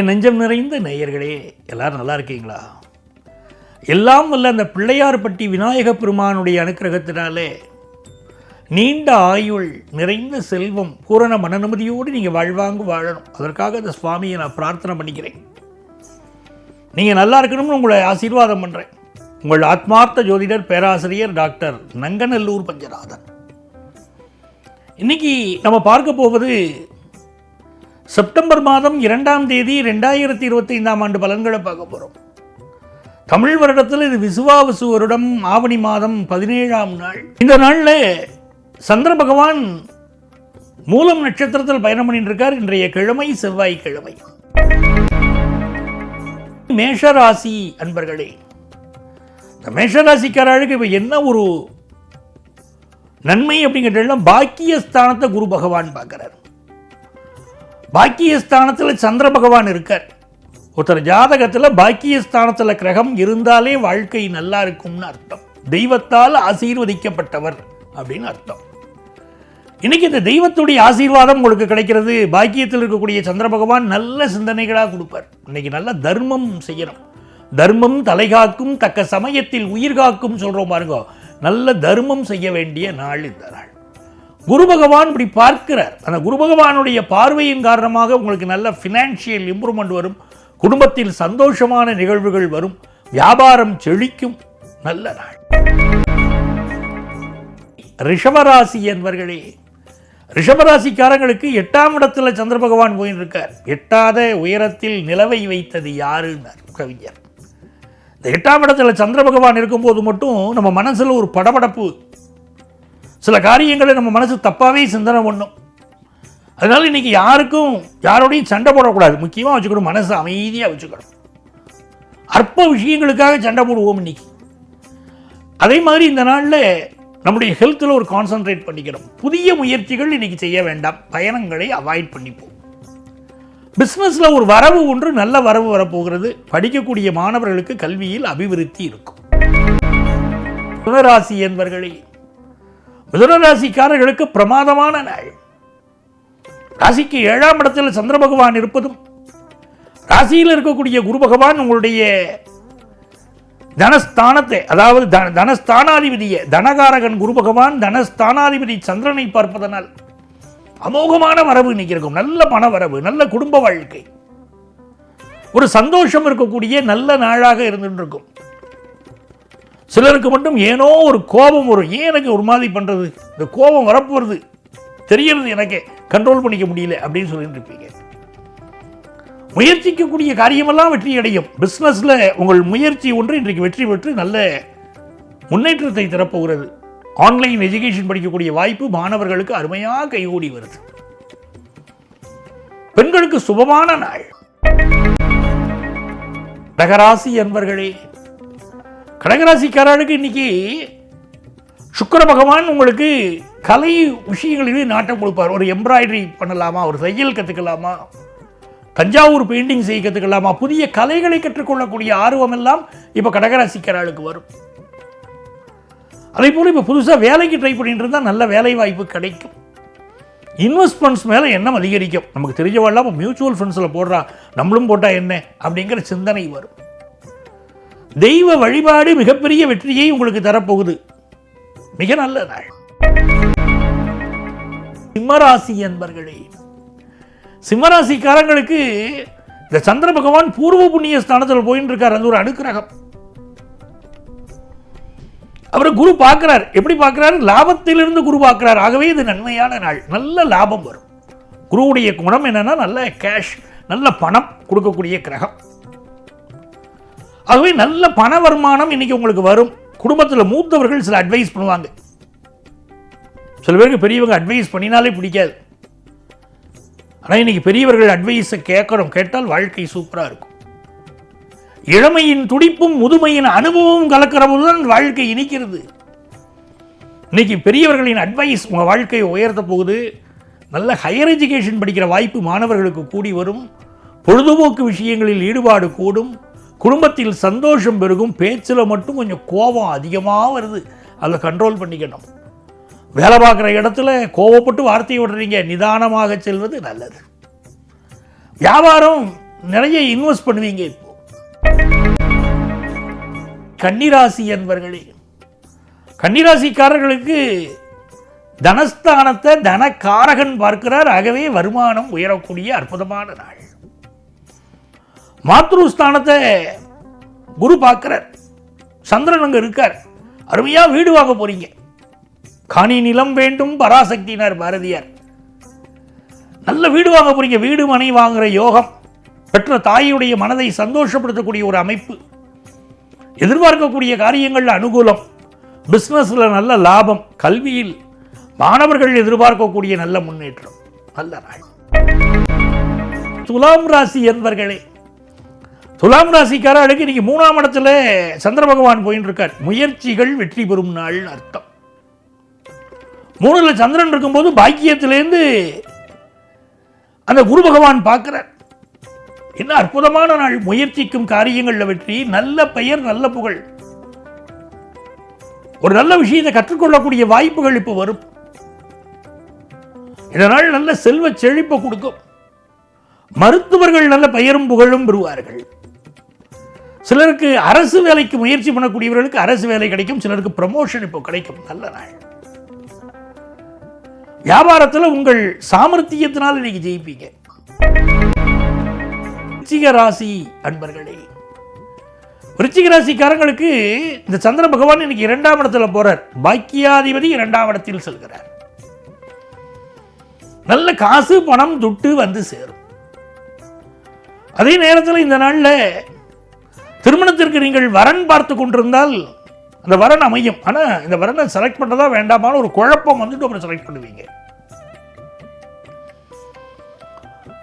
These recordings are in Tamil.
என் நெஞ்சம் நிறைந்த நேயர்களே எல்லாரும் நல்லா இருக்கீங்களா? எல்லாம் வல்ல அந்த பிள்ளையார்பட்டி விநாயக பெருமானுடைய அனுக்கிரகத்தினாலே நீண்ட ஆயுள் நிறைந்த செல்வம் பூரண மனநிம்மதியோடு நீங்கள் வாழ்வாங்கு வாழணும். அதற்காக அந்த சுவாமியை நான் பிரார்த்தனை பண்ணிக்கிறேன். நீங்கள் நல்லா இருக்கணும்னு உங்களை ஆசீர்வாதம் பண்ணுறேன் உங்கள் ஆத்மார்த்த ஜோதிடர் பேராசிரியர் டாக்டர் நங்கநல்லூர் பஞ்சநாதன். இன்னைக்கு நம்ம பார்க்க போவது செப்டம்பர் மாதம் இரண்டாம் தேதி ரெண்டாயிரத்தி இருபத்தைந்தாம் ஆண்டு பலன்களை பார்க்க போகிறோம் தமிழ் வருடத்தில் இது விசுவாவசு வருடம் ஆவணி மாதம் பதினேழாம் நாள். இந்த நாளில் சந்திர பகவான் மூலம் நட்சத்திரத்தில் பயணம் பண்ணிட்டு இருக்கார் இன்றைய கிழமை செவ்வாய்க்கிழமை. மேஷராசி அன்பர்களே இந்த மேஷராசிக்காரர்களுக்கு இப்போ என்ன ஒரு நன்மை அப்படிங்கிறதெல்லாம் பாக்கியஸ்தானத்தை குரு பகவான் பார்க்குறார். பாக்கியஸ்தானத்தில் சந்திர பகவான் இருக்கார். ஒருத்தர் ஜாதகத்தில் பாக்கியஸ்தானத்தில் கிரகம் இருந்தாலே வாழ்க்கை நல்லா இருக்கும்னு அர்த்தம். தெய்வத்தால் ஆசீர்வதிக்கப்பட்டவர் அப்படின்னு அர்த்தம். இன்னைக்கு இந்த தெய்வத்துடைய ஆசீர்வாதம் உங்களுக்கு கிடைக்கிறது. பாக்கியத்தில் இருக்கக்கூடிய சந்திர பகவான் நல்ல சிந்தனைகளாக கொடுப்பார். இன்னைக்கு நல்ல தர்மம் செய்யணும். தர்மம் தலைகாக்கும் தக்க சமயத்தில் உயிர் காக்கும் சொல்கிறோம் பாருங்க. நல்ல தர்மம் செய்ய வேண்டிய நாள் இந்த நாள். குரு பகவான் இப்படி பார்க்கிறார். அந்த குரு பகவானுடைய பார்வையின் காரணமாக உங்களுக்கு நல்ல ஃபினான்ஷியல் இம்ப்ரூவ்மெண்ட் வரும். குடும்பத்தில் சந்தோஷமான நிகழ்வுகள் வரும். வியாபாரம் செழிக்கும். நல்ல நாள். ரிஷபராசி என்பர்களே ரிஷபராசிக்காரங்களுக்கு எட்டாம் இடத்துல சந்திர பகவான் போயின்னு இருக்கார் எட்டாத உயரத்தில் நிலவை வைத்தது யாருன்னார்? கவிஞர். இந்த எட்டாம் இடத்துல சந்திர பகவான் இருக்கும்போது மட்டும் நம்ம மனசில் ஒரு படபடப்பு சில காரியங்களை நம்ம மனசு தப்பாகவே சிந்தனை பண்ணும். அதனால் இன்னைக்கு யாருக்கும் யாரோடையும் சண்டை போடக்கூடாது. முக்கியமாக வச்சுக்கணும் மனசை அமைதியாக வச்சுக்கணும். அற்ப விஷயங்களுக்காக சண்டை போடுவோம் இன்றைக்கி அதே மாதிரி இந்த நாளில் நம்முடைய ஹெல்த்தில் ஒரு கான்சென்ட்ரேட் பண்ணிக்கணும் புதிய முயற்சிகள் இன்றைக்கி செய்ய வேண்டாம். பயணங்களை அவாய்ட் பண்ணிப்போம். பிஸ்னஸில் ஒரு வரவு ஒன்று நல்ல வரவு வரப்போகிறது. படிக்கக்கூடிய மாணவர்களுக்கு கல்வியில் அபிவிருத்தி இருக்கும். மிதுனராசி என்பர்களே மிதனராசிக்காரர்களுக்கு பிரமாதமான நாள் ராசிக்கு ஏழாம் இடத்தில் சந்திர பகவான் இருப்பதும் ராசியில் இருக்கக்கூடிய குரு பகவான் உங்களுடைய தனஸ்தானத்தை அதாவது தன- தனஸ்தானாதிபதியை தனகாரகன் குரு பகவான் தனஸ்தானாதிபதி சந்திரனை பார்ப்பதனால் அமோகமான வரவு இன்னைக்கு இருக்கும். நல்ல பண வரவு நல்ல குடும்ப வாழ்க்கை. ஒரு சந்தோஷம் இருக்கக்கூடிய நல்ல நாளாக இருந்துட்டு இருக்கும். சிலருக்கு மட்டும் ஏனோ ஒரு கோபம் வரும். ஏன் எனக்கு ஒரு மாதிரி பண்ணுறது இந்த கோபம் வரப்போகிறது தெரியறது எனக்கு. கண்ட்ரோல் பண்ணிக்க முடியல அப்படின்னு சொல்லிட்டு இருப்பீங்க. முயற்சிக்கக்கூடிய காரியமெல்லாம் வெற்றி அடையும் பிஸ்னஸில் உங்கள் முயற்சி ஒன்று இன்றைக்கு வெற்றி பெற்று நல்ல முன்னேற்றத்தை தரப்போகிறது. ஆன்லைன் எஜுகேஷன் படிக்கக்கூடிய வாய்ப்பு மாணவர்களுக்கு அருமையாக கைகூடி வருது. பெண்களுக்கு சுபமான நாள். கடகராசி என்பர்களே கடகராசிக்காரர்களுக்கு இன்னைக்கு சுக்கர பகவான் உங்களுக்கு கலை விஷயங்களிலே நாட்டம் கொடுப்பார். ஒரு எம்ப்ராய்டரி பண்ணலாமா? ஒரு தையல் கற்றுக்கலாமா தஞ்சாவூர் பெயிண்டிங் செய்ய கற்றுக்கலாமா புதிய கலைகளை கற்றுக்கொள்ளக்கூடிய ஆர்வம் எல்லாம் இப்போ கடகராசிக்காரர்களுக்கு வரும். அதே போல் இப்போ புதுசாக வேலைக்கு ட்ரை பண்ணிட்டு இருந்தால் நல்ல வேலை வாய்ப்பு கிடைக்கும். இன்வெஸ்ட்மெண்ட்ஸ் மேலே எண்ணம் அதிகரிக்கும். நமக்கு தெரிஞ்சவெல்லாம் இப்போ மியூச்சுவல் ஃபண்ட்ஸில் போடுறா. நம்மளும் போட்டால் என்ன? அப்படிங்கிற சிந்தனை வரும். தெய்வ வழிபாடு மிகப்பெரிய வெற்றியை உங்களுக்கு தரப்போகுது. மிக நல்ல நாள். சிம்மராசி என்பர்களே சிம்மராசிக்காரங்களுக்கு இந்த சந்திர பகவான் பூர்வ புண்ணிய ஸ்தானத்தில் போயின்னு இருக்கார் அது ஒரு அனுக்கிரகம். அவர் குரு பார்க்கிறார். எப்படி பார்க்கிறார்? லாபத்திலிருந்து குரு பார்க்கிறார். ஆகவே இது நன்மையான நாள். நல்ல லாபம் வரும். குருவுடைய குணம் என்னன்னா நல்ல கேஷ் நல்ல பணம் கொடுக்கக்கூடிய கிரகம். ஆகவே நல்ல பண வருமானம் இன்னைக்கு உங்களுக்கு வரும். குடும்பத்தில் மூத்தவர்கள் சில அட்வைஸ் பண்ணுவாங்க. சில பேருக்கு பெரியவங்க அட்வைஸ் பண்ணினாலே பிடிக்காது. ஆனால் இன்னைக்கு பெரியவர்கள் அட்வைஸை கேட்கணும் கேட்டால் வாழ்க்கை சூப்பராக இருக்கும். இளமையின் துடிப்பும் முதுமையின் அனுபவமும் கலக்கிற போதுதான் வாழ்க்கை இனிக்கிறது. இன்னைக்கு பெரியவர்களின் அட்வைஸ் உங்கள் வாழ்க்கையை உயர்த்த போகுது. நல்ல ஹையர் எஜுகேஷன் படிக்கிற வாய்ப்பு மாணவர்களுக்கு கூடி வரும். பொழுதுபோக்கு விஷயங்களில் ஈடுபாடு கூடும். குடும்பத்தில் சந்தோஷம் பெருகும் பேச்சில் மட்டும் கொஞ்சம் கோபம் அதிகமாக வருது. அதை கண்ட்ரோல் பண்ணிக்கணும். வேலை பார்க்குற இடத்துல கோவப்பட்டு வார்த்தையை விடுறீங்க நிதானமாக செல்வது நல்லது. வியாபாரம் நிறைய இன்வெஸ்ட் பண்ணுவீங்க இப்போ. கன்னிராசி என்பர்களே கன்னிராசிக்காரர்களுக்கு தனஸ்தானத்தை தனக்காரகன் பார்க்கிறார். ஆகவே வருமானம் உயரக்கூடிய அற்புதமான நாள். மாத்ருஸ்தானத்தை குரு பார்க்குறார். சந்திரன் அங்க இருக்கார். அருமையா வீடு வாங்க போறீங்க. காணி நிலம் வேண்டும் பராசக்தினார் பாரதியார். நல்ல வீடு வாங்க போறீங்க. வீடு மனை வாங்குற யோகம். பெற்ற தாயுடைய மனதை சந்தோஷப்படுத்தக்கூடிய ஒரு அமைப்பு. எதிர்பார்க்கக்கூடிய காரியங்கள்ல அனுகூலம். பிஸ்னஸில் நல்ல லாபம். கல்வியில் மாணவர்கள் எதிர்பார்க்கக்கூடிய நல்ல முன்னேற்றம். நல்ல நாள். துலாம் ராசி என்பர்களே துலாம் ராசிக்காரர்களுக்கு இன்னைக்கு மூணாம் இடத்துல சந்திர பகவான் போயின்னு இருக்கார் முயற்சிகள் வெற்றி பெறும் நாள் அர்த்தம். மூணுல சந்திரன் இருக்கும்போது பாக்கியத்திலேருந்து அந்த குரு பகவான் பார்க்கிறார். என்ன அற்புதமான நாள். முயற்சிக்கும் காரியங்கள்ல வெற்றி நல்ல பெயர் நல்ல புகழ். ஒரு நல்ல விஷயத்தை கற்றுக்கொள்ளக்கூடிய வாய்ப்புகள் இப்போ வரும். இதனால் நல்ல செல்வ செழிப்பை கொடுக்கும். மருத்துவர்கள் நல்ல பெயரும் புகழும் பெறுவார்கள். சிலருக்கு அரசு வேலைக்கு முயற்சி பண்ணக்கூடியவர்களுக்கு அரசு வேலை கிடைக்கும் சிலருக்கு ப்ரமோஷன் இப்போ கிடைக்கும். நல்ல நாள். வியாபாரத்தில் உங்கள் சாமர்த்தியத்தினால் இன்னைக்கு ஜெயிப்பீங்க. விருச்சிக ராசி அன்பர்களே விருச்சிக ராசிக்காரங்களுக்கு இந்த சந்திர பகவான் இன்னைக்கு இரண்டாம் இடத்துல போறார். பாக்கியாதிபதி இரண்டாம் இடத்தில் செல்கிறார். நல்ல காசு பணம் துட்டு வந்து சேரும். அதே நேரத்தில் இந்த நாளில் திருமணத்திற்கு நீங்கள் வரன் பார்த்து கொண்டிருந்தால் அந்த வரன் அமையும். ஆனால் இந்த வரனை செலக்ட் பண்ணுறதா வேண்டாமான்னு ஒரு குழப்பம் வந்துட்டு அப்புறம் செலக்ட் பண்ணுவீங்க.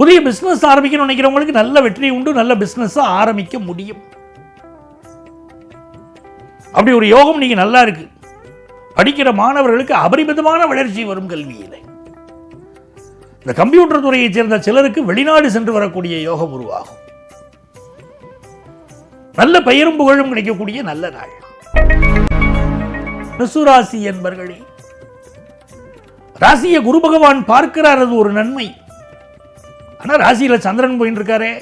புதிய பிஸ்னஸ் ஆரம்பிக்கணும்னு நினைக்கிறவங்களுக்கு நல்ல வெற்றி உண்டு நல்ல பிஸ்னஸ் ஆரம்பிக்க முடியும். அப்படி ஒரு யோகம் நீங்க நல்லா இருக்கு. படிக்கிற மாணவர்களுக்கு அபரிமிதமான வளர்ச்சி வரும் கல்வியில். இந்த கம்ப்யூட்டர் துறையைச் சேர்ந்த சிலருக்கு வெளிநாடு சென்று வரக்கூடிய யோகம் உருவாகும். நல்ல பெயரும் புகழும் கிடைக்கக்கூடிய நல்ல நாள். ரிசுராசி என்பர்களே ராசியை குரு பகவான் பார்க்கிறார் அது ஒரு நன்மை. ஆனால் ராசியில் சந்திரன் போயின்னு இருக்காரே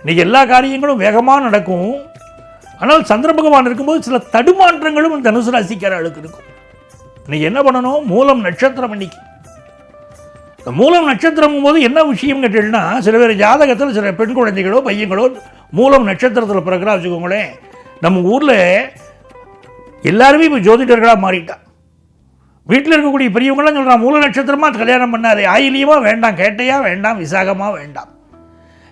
இன்னைக்கு எல்லா காரியங்களும் வேகமாக நடக்கும். ஆனால் சந்திர பகவான் இருக்கும்போது சில தடுமாற்றங்களும் இந்த தனுசு ராசிக்காரர்களுக்கு இருக்கும். இன்னைக்கு என்ன பண்ணணும்? மூலம் நட்சத்திரம் இன்னைக்கு மூலம் நட்சத்திரம் போது என்ன விஷயம் கேட்டீங்கன்னா சில பேர் ஜாதகத்தில் சில பெண் குழந்தைகளோ பையங்களோ மூலம் நட்சத்திரத்தில் பிறக்கிறா வச்சுக்கோங்களேன். நம்ம ஊரில் எல்லாருமே இப்போ ஜோதிடர்களாக மாறிட்டா. வீட்டில் இருக்கக்கூடிய பெரியவங்களாம் சொல்கிறான் மூல நட்சத்திரமாக கல்யாணம் பண்ணாரு ஆயிலியமாக வேண்டாம் கேட்டையா வேண்டாம் விசாகமாக வேண்டாம்.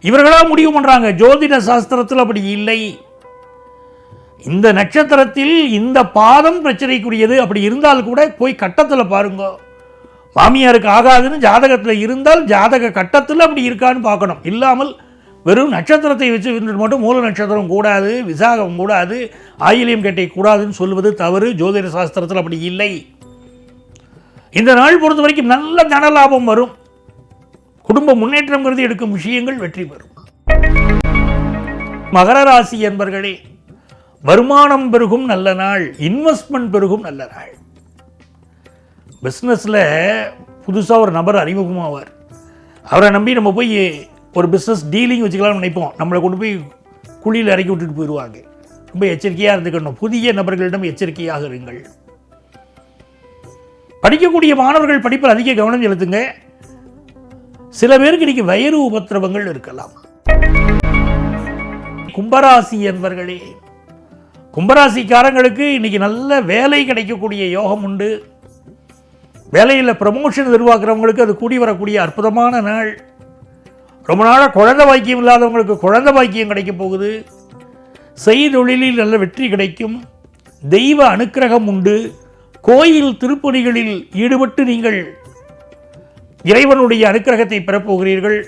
இவர்களாக முடிவு பண்ணுறாங்க ஜோதிட சாஸ்திரத்தில் அப்படி இல்லை. இந்த நட்சத்திரத்தில் இந்த பாதம் பிரச்சனைக்குரியது. அப்படி இருந்தால் கூட போய் கட்டத்தில் பாருங்க. மாமியாருக்கு ஆகாதுன்னு ஜாதகத்தில் இருந்தால் ஜாதக கட்டத்தில் அப்படி இருக்கான்னு பார்க்கணும். இல்லாமல் வெறும் நட்சத்திரத்தை வச்சு இருந்துட்டு மட்டும் மூல நட்சத்திரம் கூடாது விசாகம் கூடாது ஆயிலியம் கேட்டை கூடாதுன்னு சொல்வது தவறு ஜோதிட சாஸ்திரத்தில் அப்படி இல்லை. இந்த நாள் பொறுத்த வரைக்கும் நல்ல தன லாபம் வரும். குடும்ப முன்னேற்றம்ங்கிறது எடுக்கும் விஷயங்கள் வெற்றி பெறும். மகர ராசி என்பர்களே வருமானம் பெருகும் நல்ல நாள் இன்வெஸ்ட்மெண்ட் பெருகும் நல்ல நாள். பிஸ்னஸில் புதுசாக ஒரு நபர் அறிமுகமாவார். அவரை நம்பி நம்ம போய் ஒரு பிஸ்னஸ் டீலிங் வச்சுக்கலாம்னு நினைப்போம். நம்மளை கொண்டு போய் குழியில் இறக்கி விட்டுட்டு போயிடுவாங்க. ரொம்ப எச்சரிக்கையாக இருந்துக்கணும். புதிய நபர்களிடம் எச்சரிக்கையாக இருங்கள். படிக்கக்கூடிய மாணவர்கள் படிப்பில் அதிக கவனம் செலுத்துங்க. சில பேருக்கு இன்னைக்கு வயிறு உபத்திரவங்கள் இருக்கலாம். கும்பராசி என்பர்களே கும்பராசிக்காரங்களுக்கு இன்னைக்கு நல்ல வேலை கிடைக்கக்கூடிய யோகம் உண்டு. வேலையில் ப்ரமோஷன் எதிர்பார்க்குறவங்களுக்கு அது கூடி வரக்கூடிய அற்புதமான நாள். ரொம்ப நாளாக குழந்தை பாக்கியம் இல்லாதவங்களுக்கு குழந்தை பாக்கியம் கிடைக்க போகுது. செய்தொழிலில் நல்ல வெற்றி கிடைக்கும். தெய்வ அனுக்கிரகம் உண்டு. கோயில் திருப்பணிகளில் ஈடுபட்டு நீங்கள் இறைவனுடைய அனுக்கிரகத்தை பெறப்போகிறீர்கள்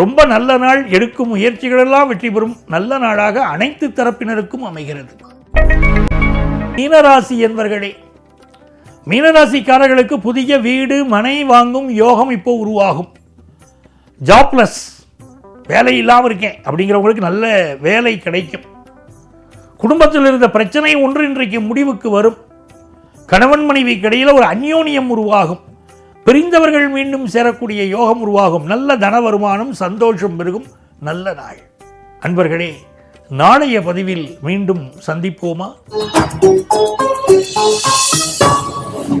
ரொம்ப நல்ல நாள் எடுக்கும் முயற்சிகளெல்லாம் வெற்றி பெறும். நல்ல நாளாக அனைத்து தரப்பினருக்கும் அமைகிறது. மீனராசி என்பர்களே மீனராசிக்காரர்களுக்கு புதிய வீடு மனை வாங்கும் யோகம் இப்போ உருவாகும். ஜாப்லெஸ் வேலை இல்லாமல் இருக்கேன். அப்படிங்கிறவங்களுக்கு நல்ல வேலை கிடைக்கும். குடும்பத்தில் இருந்த பிரச்சனை ஒன்று இன்றைக்கு முடிவுக்கு வரும். கணவன் மனைவிக்கு இடையில் ஒரு அந்யோன்யம் உருவாகும். பிரிந்தவர்கள் மீண்டும் சேரக்கூடிய யோகம் உருவாகும். நல்ல தன வருமானம் சந்தோஷம் பெருகும். நல்ல நாள். அன்பர்களே நாளைய பதிவில் மீண்டும் சந்திப்போமா?